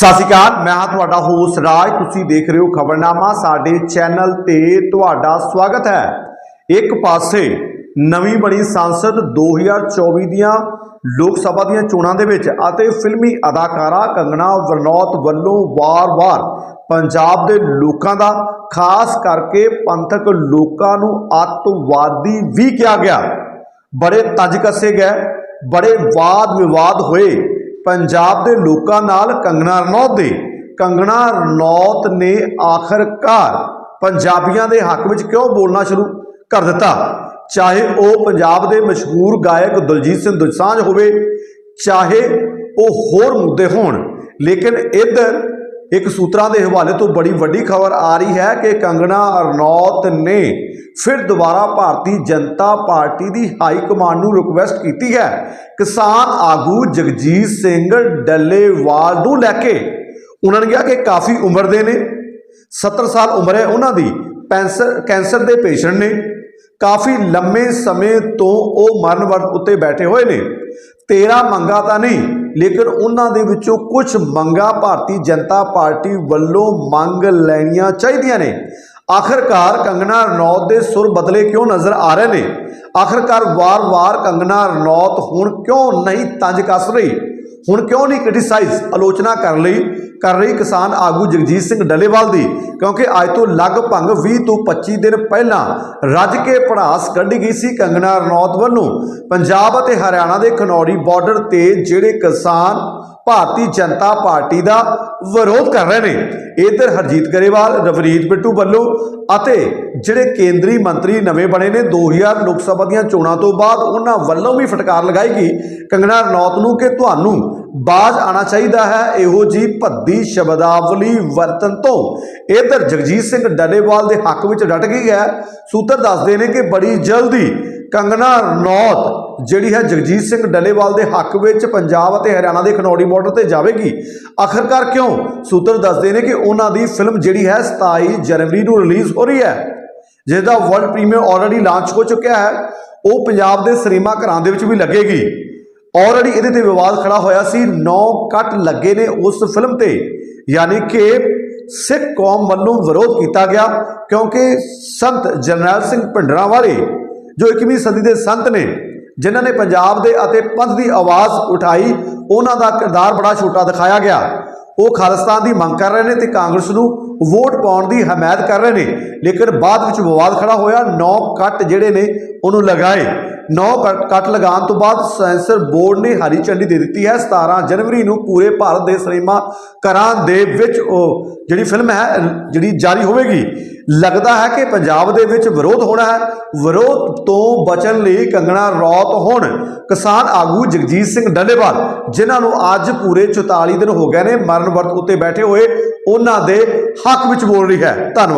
ਸਤਿ ਸ਼੍ਰੀ ਅਕਾਲ, ਮੈਂ ਹਾਂ ਤੁਹਾਡਾ ਹੋਸਟ ਰਾਜ, ਤੁਸੀਂ ਦੇਖ ਰਹੇ ਹੋ ਖਬਰਨਾਮਾ, ਸਾਡੇ ਚੈਨਲ ਤੇ ਤੁਹਾਡਾ ਸਵਾਗਤ ਹੈ। ਇੱਕ ਪਾਸੇ ਨਵੀਂ ਬਣੀ ਸੰਸਦ 2024 ਦੀਆਂ ਲੋਕ ਸਭਾ ਦੀਆਂ ਚੋਣਾਂ ਦੇ ਵਿੱਚ ਅਤੇ ਫਿਲਮੀ ਅਦਾਕਾਰਾ ਕੰਗਣਾ ਵਰਨੌਤ ਵੱਲੋਂ ਵਾਰ-ਵਾਰ ਪੰਜਾਬ ਦੇ ਲੋਕਾਂ ਦਾ, ਖਾਸ ਕਰਕੇ ਪੰਥਕ ਲੋਕਾਂ ਨੂੰ ਅੱਤਵਾਦੀ ਵੀ ਕਿਹਾ ਗਿਆ। ਬੜੇ ਤੱਜ ਕੱਸੇ ਗਏ, ਬੜੇ ਵਾਦ ਵਿਵਾਦ ਹੋਏ ਪੰਜਾਬ ਦੇ ਲੋਕਾਂ ਨਾਲ ਕੰਗਣਾ ਰਣੌਤ ਦੇ। ਕੰਗਣਾ ਰਣੌਤ ਨੇ ਆਖਰਕਾਰ ਪੰਜਾਬੀਆਂ ਦੇ ਹੱਕ ਵਿੱਚ ਕਿਉਂ ਬੋਲਣਾ ਸ਼ੁਰੂ ਕਰ ਦਿੱਤਾ? ਚਾਹੇ ਉਹ ਪੰਜਾਬ ਦੇ ਮਸ਼ਹੂਰ ਗਾਇਕ ਦਲਜੀਤ ਸਿੰਘ ਦੁਸਾਂਝ ਹੋਵੇ, ਚਾਹੇ ਉਹ ਹੋਰ ਮੁੱਦੇ ਹੋਣ, ਲੇਕਿਨ ਇੱਧਰ ਇੱਕ ਸੂਤਰਾਂ ਦੇ ਹਵਾਲੇ ਤੋਂ ਬੜੀ ਵੱਡੀ ਖਬਰ ਆ ਰਹੀ ਹੈ ਕਿ ਕੰਗਣਾ ਅਰਨੌਤ ਨੇ ਫਿਰ ਦੁਬਾਰਾ ਭਾਰਤੀ ਜਨਤਾ ਪਾਰਟੀ ਦੀ ਹਾਈ ਕਮਾਂਡ ਨੂੰ ਰਿਕੁਐਸਟ ਕੀਤੀ ਹੈ। ਕਿਸਾਨ ਆਗੂ ਜਗਜੀਤ ਸਿੰਘ ਡੱਲੇਵਾਲ ਨੂੰ ਲੈ ਕੇ। ਉਹਨਾਂ ਨੇ ਕਿਹਾ ਕਿ ਕਾਫੀ ਉਮਰ ਦੇ ਨੇ। 70 ਸਾਲ ਉਮਰ ਹੈ ਉਹਨਾਂ ਦੀ। ਪੈਂਸਰ, ਕੈਂਸਰ ਦੇ ਪੇਸ਼ੈਂਟ ਨੇ। ਕਾਫੀ ਲੰਮੇ ਸਮੇਂ ਤੋਂ ਉਹ ਮਰਨ ਵਰਤ ਉੱਤੇ ਬੈਠੇ ਹੋਏ ਨੇ। 13 ਮੰਗਾ ਤਾਂ ਨਹੀਂ। ਲੇਕਿਨ ਉਹਨਾਂ ਦੇ ਵਿੱਚੋਂ ਕੁਝ ਮੰਗਾਂ ਭਾਰਤੀ ਜਨਤਾ ਪਾਰਟੀ ਵੱਲੋਂ ਮੰਗ ਲੈਣੀਆਂ ਚਾਹੀਦੀਆਂ ਨੇ। ਆਖਰਕਾਰ ਕੰਗਨਾ ਰਣੌਤ ਦੇ ਸੁਰ ਬਦਲੇ ਕਿਉਂ ਨਜ਼ਰ ਆ ਰਹੇ ਨੇ? ਆਖਰਕਾਰ ਵਾਰ-ਵਾਰ ਕੰਗਨਾ ਰਣੌਤ ਹੁਣ ਕਿਉਂ ਨਹੀਂ ਤੰਜ ਕੱਸ ਰਹੀ? ਹੁਣ ਕਿਉਂ ਨਹੀਂ ਕ੍ਰਿਟਿਸਾਈਜ਼ ਆਲੋਚਨਾ ਕਰ ਲਈ, ਕਰ ਰਹੀ ਕਿਸਾਨ ਆਗੂ ਜਗਜੀਤ ਸਿੰਘ ਡੱਲੇਵਾਲ ਦੀ? ਕਿਉਂਕਿ ਅੱਜ ਤੋਂ ਲਗਭਗ 20 ਤੋਂ 25 ਦਿਨ ਪਹਿਲਾਂ ਰੱਜ ਕੇ ਪੜਾਸ ਕੱਢੀ ਗਈ ਸੀ ਕੰਗਣਾ ਰਣੌਤ ਵੱਲੋਂ। ਪੰਜਾਬ ਅਤੇ ਹਰਿਆਣਾ ਦੇ ਖਨੌਰੀ ਬਾਰਡਰ ਤੇ ਜਿਹੜੇ ਕਿਸਾਨ ਭਾਰਤੀ ਜਨਤਾ ਪਾਰਟੀ ਦਾ ਵਿਰੋਧ ਕਰ ਰਹੇ ਨੇ, ਇਧਰ ਹਰਜੀਤ ਗਰੇਵਾਲ ਰਵਰੀਤ ਬਿੱਟੂ ਵੱਲੋਂ ਅਤੇ ਜਿਹੜੇ ਕੇਂਦਰੀ ਮੰਤਰੀ ਨਵੇਂ ਬਣੇ ਨੇ 2000 ਲੋਕ ਸਭਾ ਦੀਆਂ ਚੋਣਾਂ ਤੋਂ ਬਾਅਦ ਉਹਨਾਂ ਵੱਲੋਂ ਵੀ ਫਟਕਾਰ ਲਗਾਈ ਗਈ। ਕੰਗਣਾ ਰਣੌਤ ਨੂੰ ਕਿ ਤੁਹਾਨੂੰ ਬਾਜ਼ ਆਣਾ ਚਾਹੀਦਾ ਹੈ। ਇਹੋ ਜੀ ਭੱਦੀ ਸ਼ਬਦਾਵਲੀ ਵਰਤਨ ਤੋਂ ਇਧਰ ਜਗਜੀਤ ਸਿੰਘ ਡੱਲੇਵਾਲ ਦੇ ਹੱਕ ਵਿੱਚ ਡਟ ਗਈ ਹੈ। ਸੂਤਰ ਦੱਸਦੇ ਨੇ ਕਿ ਬੜੀ ਜਲਦੀ ਕੰਗਨਾ ਰਣੌਤ, ਜਿਹੜੀ ਹੈ ਜਗਜੀਤ ਸਿੰਘ ਡੱਲੇਵਾਲ ਦੇ ਹੱਕ ਵਿੱਚ ਪੰਜਾਬ ਅਤੇ ਹਰਿਆਣਾ ਦੇ ਖਨੌਰੀ ਬਾਰਡਰ ਤੇ ਜਾਵੇਗੀ। ਆਖਰਕਾਰ ਕਿਉਂ? ਸੂਤਰ ਦੱਸਦੇ ਨੇ ਕਿ ਉਹਨਾਂ ਦੀ ਫਿਲਮ ਜਿਹੜੀ ਹੈ 27 ਜਨਵਰੀ ਨੂੰ ਰਿਲੀਜ਼ ਹੋ ਰਹੀ ਹੈ। ਜਿਸਦਾ ਵਰਲਡ ਪ੍ਰੀਮੀਅਰ ਆਲਰੇਡੀ ਲਾਂਚ ਹੋ ਚੁੱਕਿਆ ਹੈ। ਉਹ ਪੰਜਾਬ ਦੇ ਸਿਨੇਮਾ ਘਰਾਂ ਦੇ ਵਿੱਚ ਵੀ ਲੱਗੇਗੀ। ਆਲਰੇਡੀ ਇਹਦੇ ਤੇ ਵਿਵਾਦ ਖੜਾ ਹੋਇਆ ਸੀ। 9 ਕੱਟ ਲੱਗੇ ਨੇ ਉਸ ਫਿਲਮ ਤੇ। ਯਾਨੀ ਕਿ ਸਿੱਖ ਕੌਮ ਵੱਲੋਂ ਵਿਰੋਧ ਕੀਤਾ ਗਿਆ ਕਿਉਂਕਿ ਸੰਤ ਜਰਨੈਲ ਸਿੰਘ ਭਿੰਡਰਾਂ ਵਾਲੇ ਜੋ 21ਵੀਂ ਸਦੀ ਦੇ ਸੰਤ ਨੇ, ਜਿਨ੍ਹਾਂ ਨੇ ਪੰਜਾਬ ਦੇ ਅਤੇ ਪੰਥ ਦੀ ਆਵਾਜ਼ ਉਠਾਈ, ਉਹਨਾਂ ਦਾ ਕਿਰਦਾਰ ਬੜਾ ਛੋਟਾ ਦਿਖਾਇਆ ਗਿਆ। ਉਹ ਖਾਲਿਸਤਾਨ ਦੀ ਮੰਗ ਕਰ ਰਹੇ ਨੇ ਤੇ ਕਾਂਗਰਸ ਨੂੰ ਵੋਟ ਪਾਉਣ ਦੀ ਹਮਾਇਤ ਕਰ ਰਹੇ ਨੇ। ਲੇਕਿਨ ਬਾਅਦ ਵਿੱਚ ਵਿਵਾਦ ਖੜਾ ਹੋਇਆ। 9 ਕੱਟ ਜਿਹੜੇ ਨੇ, ਉਹਨੂੰ ਲਗਾਏ। 9 ਕੱਟ ਲਗਾਉਣ ਤੋਂ ਬਾਅਦ ਸੈਂਸਰ ਬੋਰਡ ਨੇ ਹਰੀ ਝੰਡੀ ਦੇ ਦਿੱਤੀ ਹੈ। 17 ਜਨਵਰੀ ਨੂੰ ਪੂਰੇ ਭਾਰਤ ਦੇ ਸਿਨੇਮਾ ਘਰਾਂ ਦੇ ਵਿੱਚ ਉਹ ਜਿਹੜੀ ਫਿਲਮ ਹੈ ਜਿਹੜੀ ਜਾਰੀ ਹੋਵੇਗੀ, ਲੱਗਦਾ ਹੈ ਕਿ ਪੰਜਾਬ ਦੇ ਵਿੱਚ ਵਿਰੋਧ ਹੋਣਾ ਹੈ। ਵਿਰੋਧ ਤੋਂ ਬਚਣ ਲਈ ਕੰਗਣਾ ਰੌਤ ਹੁਣ ਕਿਸਾਨ ਆਗੂ ਜਗਜੀਤ ਸਿੰਘ ਡੱਲੇਵਾਲ ਜਿਨ੍ਹਾਂ ਨੂੰ ਅੱਜ ਪੂਰੇ 44 ਦਿਨ ਹੋ ਗਏ ਨੇ ਮਰਨ ਵਰਤ ਉੱਤੇ ਬੈਠੇ ਹੋਏ, ਉਹਨਾਂ ਦੇ ਹੱਕ ਵਿੱਚ ਬੋਲ ਰਹੀ ਹੈ। ਧੰਨਵਾਦ।